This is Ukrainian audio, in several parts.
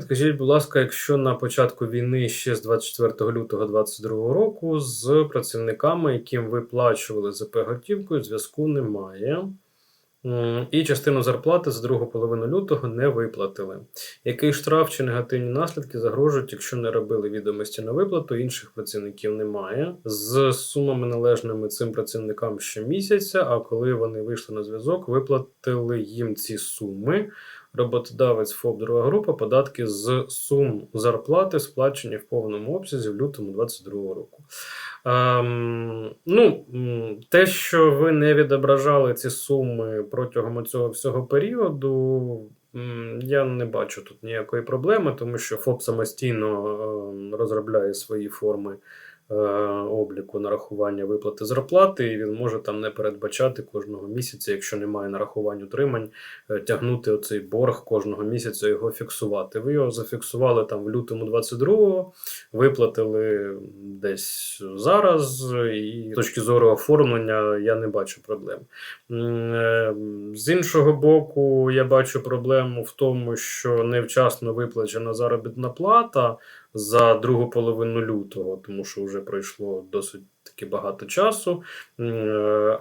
Скажіть, будь ласка, якщо на початку війни ще з 24 лютого 2022 року з працівниками, яким ви плачували ЗП готівкою, зв'язку немає. І частину зарплати за другу половину лютого не виплатили. Який штраф чи негативні наслідки загрожують, якщо не робили відомості на виплату, інших працівників немає. З сумами належними цим працівникам щомісяця, а коли вони вийшли на зв'язок, виплатили їм ці суми. Роботодавець ФОП друга група податки з сум зарплати, сплачені в повному обсязі в лютому 2022 року. Ем, ну, те, що ви не відображали ці суми протягом цього всього періоду, я не бачу тут ніякої проблеми, тому що ФОП самостійно ем, розробляє свої форми обліку нарахування виплати зарплати, і він може там не передбачати кожного місяця, якщо немає нарахувань утримань, е, тягнути оцей борг кожного місяця, його фіксувати. Ви його зафіксували там в лютому 22-го, виплатили десь зараз, і з точки зору оформлення я не бачу проблем. Е, З іншого боку, я бачу проблему в тому, що невчасно виплачена заробітна плата за другу половину лютого, тому що вже пройшло досить таки багато часу, е,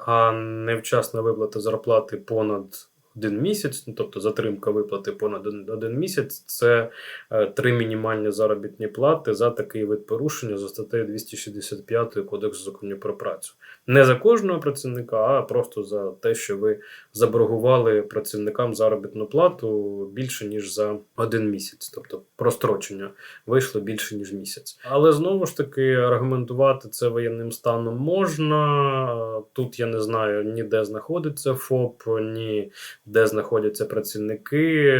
а невчасна виплата зарплати понад один місяць, ну, тобто затримка виплати понад один, місяць, це е, три мінімальні заробітні плати за такий вид порушення за статтею 265 Кодексу законів про працю. Не за кожного працівника, а просто за те, що ви заборгували працівникам заробітну плату більше ніж за один місяць, тобто прострочення вийшло більше ніж місяць. Але знову ж таки аргументувати це воєнним станом можна. Тут я не знаю ні де знаходиться ФОП, ні де знаходяться працівники,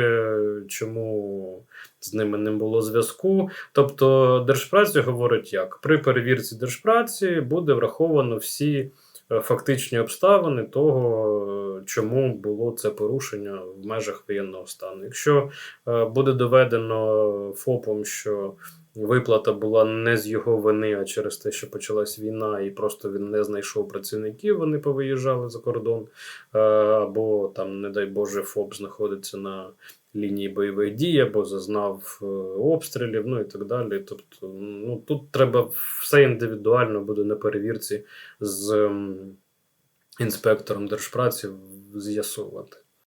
чому з ними не було зв'язку. Тобто Держпраця говорить як при перевірці Держпраці буде враховано всі е, фактичні обставини того, чому було це порушення в межах воєнного стану. Якщо е, буде доведено ФОПом, що виплата була не з його вини, а через те, що почалась війна, і просто він не знайшов працівників, вони повиїжджали за кордон, е, або там, не дай Боже, ФОП знаходиться на лінії бойових дій, або зазнав е, обстрілів, ну і так далі. Тобто, ну тут треба все індивідуально буде на перевірці з інспектором держпраці з'ясовувати.